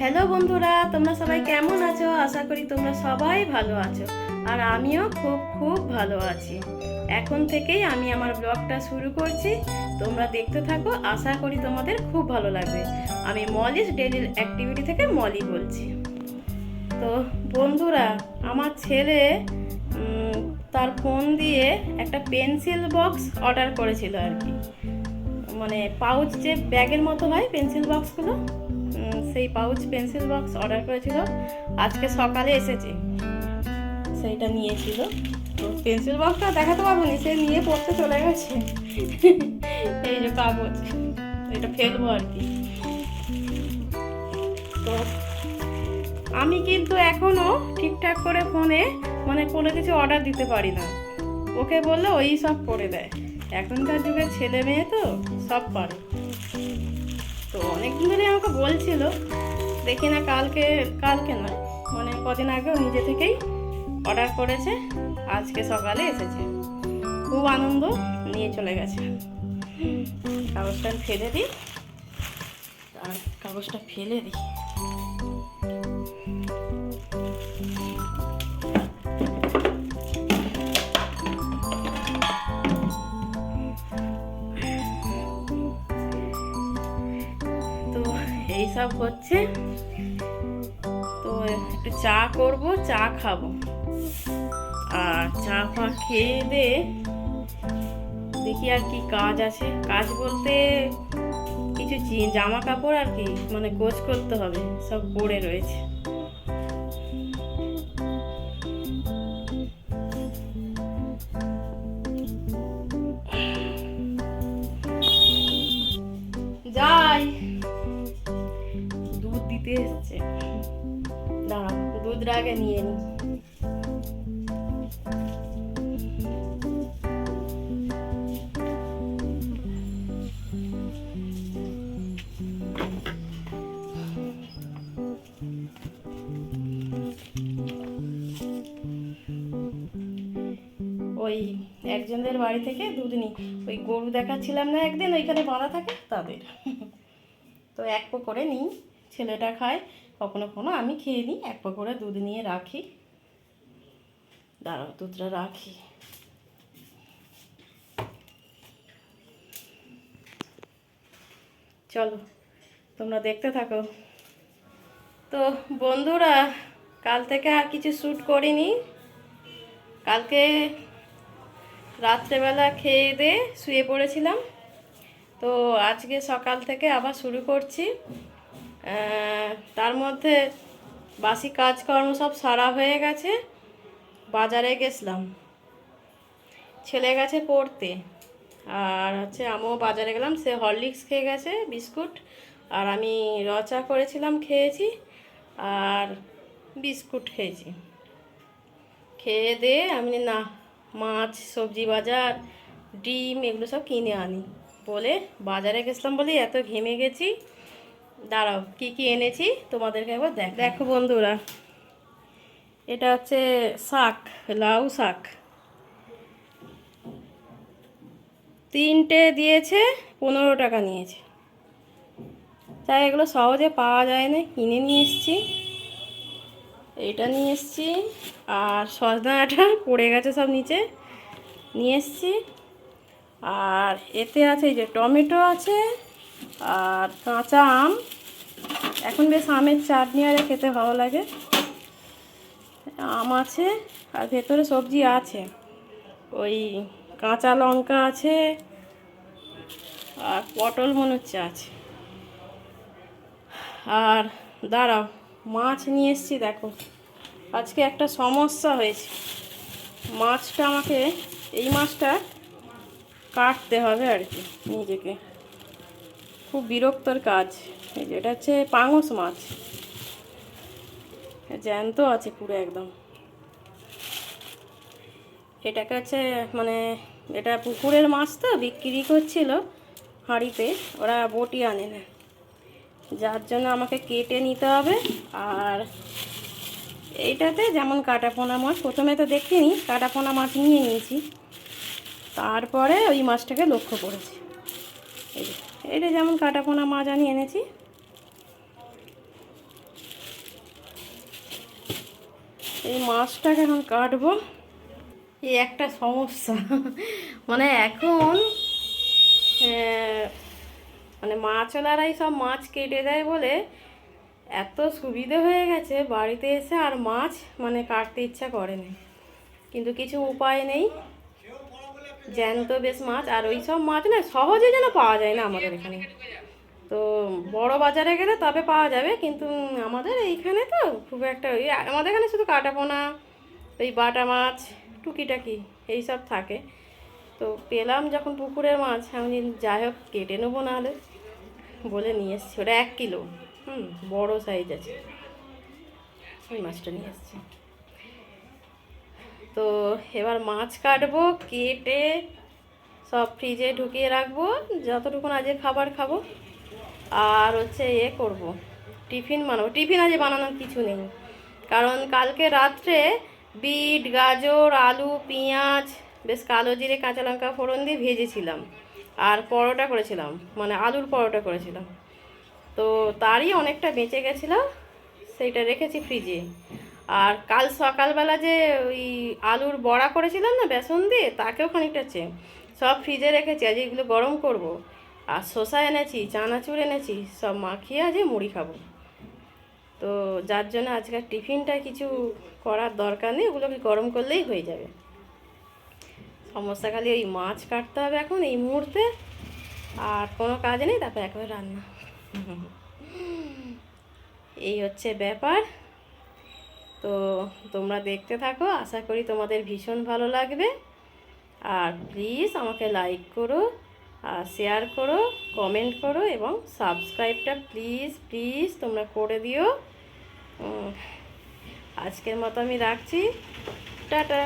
Hello বন্ধুরা, তোমরা সবাই কেমন আছো? আশা করি তোমরা সবাই ভালো আছো। আর আমিও খুব খুব ভালো আছি। এখন থেকেই আমি আমার ব্লগটা শুরু করছি। তোমরা দেখতে থাকো, আশা করি তোমাদের খুব ভালো লাগবে। আমি মলিস ডেলি অ্যাক্টিভিটি থেকে মলি বলছি। তো বন্ধুরা, আমার ছেলে তার ফোন দিয়ে একটা পেন্সিল বক্স অর্ডার করেছিল আর কি। মানে পাউচ যে ব্যাগের মতো হয় পেন্সিল বক্সগুলো সেই পাউচ পেন্সিল বক্স অর্ডার করেছিল। আজকে সকালে এসেছে। সেইটা নিয়েছিল। তো পেন্সিল বক্সটা দেখাতে পারব না, সে নিয়ে পড়তে চলে গেছে। এই যে কাগজ, এটা ফেলব আর কি। তো আমি কিন্তু এখনও ঠিকঠাক করে ফোনে মানে কোনো কিছু অর্ডার দিতে পারি না। ওকে বললে ওই সব করে দেয়। এখনকার যুগের ছেলে মেয়ে তো সব পারে। তো অনেকদিন ধরে আমাকে বলছিল, দেখি না কালকে কালকে নয় মানে কদিন আগে নিজে থেকেই অর্ডার করেছে, আজকে সকালে এসেছে। খুব আনন্দ, নিয়ে চলে গেছে। কাগজটা ফেলে দিই। আর কাগজটা ফেলে দিই। এইসব হচ্ছে। তো একটু চা করব, চা খাব। আর চা ফা খেয়ে দে। দেখি আর কি কাজ আছে। কাজ বলতে কিছু জামা কাপড় আর কি মানে গোছ করতে হবে, সব পড়ে রয়েছে। এসছে দাঁড়া দুধটা আগে নিয়ে নি। ওই একজনদের বাড়ি থেকে দুধ নিই ওই গরু দেখাচ্ছিলাম না একদিন, ওইখানে বাঁধা থাকে, তাদের। তো এক পো করে নিই, ছেলেটা খায়। কখনো কখনো আমি খেয়ে নিই, এক পো করে দুধ নিয়ে রাখি। দাঁড়াও, দুধটা রাখি। চলো, তোমরা দেখতে থাকো। তো বন্ধুরা, কাল থেকে আর কিছু শ্যুট করিনি। কালকে রাত্রেবেলা খেয়ে দিয়ে শুয়ে পড়েছিলাম। তো আজকে সকাল থেকে আবার শুরু করছি। তার মধ্যে বাসি কাজকর্ম সব সারা হয়ে গেছে, বাজারে গেছিলাম। ছেলে গেছে পড়তে, আর হচ্ছে আমিও বাজারে গেলাম, সে হরলিক্স খেয়ে গেছে, বিস্কুট, আর আমি রচা করেছিলাম খেয়েছি, আর বিস্কুট খেয়েছি। খেয়ে দিয়ে আমি না, মাছ, সবজি বাজার, ডিম, এগুলো সব কিনে আনি বলে বাজারে গেছিলাম বলে এত ঘেমে গেছি। দাঁড়াও, কি কি এনেছি? তোমাদেরকে একবার দেখ দেখো বন্ধুরা, এটা হচ্ছে শাক, লাউ শাক। তিনটে দিয়েছে, পনেরো টাকা নিয়েছে। তাই এগুলো সহজে পাওয়া যায় না, কিনে নিয়ে এসেছি। এটা নিয়ে এসেছি, আর সজনাটা পড়ে গেছে সব নিচে, নিয়ে এসেছি। আর এতে আছে এই যে টমেটো আছে আর কাঁচা আম। এখন বেশ আমের চাটনি আরে খেতে ভালো লাগে। আম আছে আর ভেতরে সবজি আছে। ওই কাঁচা লঙ্কা আছে আর পটল মনে হচ্ছে আছে। আর দাঁড়াও, মাছ নিয়ে এসেছি দেখো। আজকে একটা সমস্যা হয়েছে। মাছটা আমাকে এই মাছটা কাটতে হবে আর কি নিজেকে। খুব বিরক্তর কাজ। এই যে এটা হচ্ছে পাঙস মাছ। জ্যান্ত আছে পুরো একদম। এটাকে হচ্ছে মানে এটা পুকুরের মাছ তো, বিক্রি করছিল হাঁড়িতে। ওরা বটি আনে না। যার জন্য আমাকে কেটে নিতে হবে। আর এইটাতে যেমন কাটাপোনা মাছ, প্রথমে তো দেখিনি, কাটাপোনা মাছ নিয়ে নিয়েছি। তারপরে ওই মাছটাকে লক্ষ্য করেছি। এটা যেমন কাটাপোনা মাছ আমি এনেছি। এই মাছটাকে এখন কাটবো। এই একটা সমস্যা। মানে এখন মানে মাছওয়ালারাই সব মাছ কেটে দেয় বলে এত সুবিধে হয়ে গেছে বাড়িতে এসে আর মাছ মানে কাটতে ইচ্ছা করেনি কিন্তু কিছু উপায় নেই। জ্যান্ত বেশ মাছ, আর ওই সব মাছ না সহজে যেন পাওয়া যায় না আমাদের এখানে। তো বড় বাজারে গেলে তবে পাওয়া যাবে, কিন্তু আমাদের এইখানে তো খুব একটা ওই আমাদের এখানে শুধু কাটাপোনা, ওই বাটা মাছ, টুকিটাকি এই সব থাকে। তো পেলাম যখন পুকুরের মাছ, আমি যাই হোক কেটে নেব নাহলে। বলে নিয়ে এসছি, ওটা এক কিলো, হুম, বড় সাইজ আছে। ওই মাছটা নিয়ে এসছি। তো এবার মাছ কাটবো, কেটে সব ফ্রিজে ঢুকিয়ে রাখব যতটুকুন আজকে খাবার খাব। আর হচ্ছে এ করব, টিফিন বানাবো। টিফিন আজ বানানোর কিছু নেই, কারণ কালকে রাত্রে বিট, গাজর, আলু, পেঁয়াজ, বেশ কালো জিরে, কাঁচা লঙ্কা, ফোড়ন দিয়ে ভেজেছিলাম। আর পরোটা করেছিলাম মানে আলুর পরোটা করেছিলাম। তো তারই অনেকটা বেঁচে গেছিল, সেইটা রেখেছি ফ্রিজে আর কাল সকালবেলা যে ওই আলুর বড়া করেছিলাম না, বেসন দিয়ে, তাকেও খানিকটা আছে সব ফ্রিজে রেখেছি, আজ এগুলো গরম করব। আর শসা এনেছি, চানাচুর এনেছি, সব মাখিয়ে আজ মুড়ি খাব। তো যার জন্য আজকের টিফিনটা কিছু করার দরকার নেই, ওগুলোকে গরম করলেই হয়ে যাবে। সমস্যা খালি ওই মাছ কাটতে হবে এখন এই মুহূর্তে, আর কোনো কাজ নেই, তারপর একেবারে রান্না। এই হচ্ছে ব্যাপার। তো তোমরা দেখতে থাকো, আশা করি তোমাদের ভীষণ ভালো লাগবে। আর প্লিজ আমাকে লাইক করো, আর শেয়ার করো কমেন্ট করো এবং সাবস্ক্রাইবটা প্লিজ প্লিজ তোমরা করে দিও। আজকের মতো আমি রাখছি। টাটা।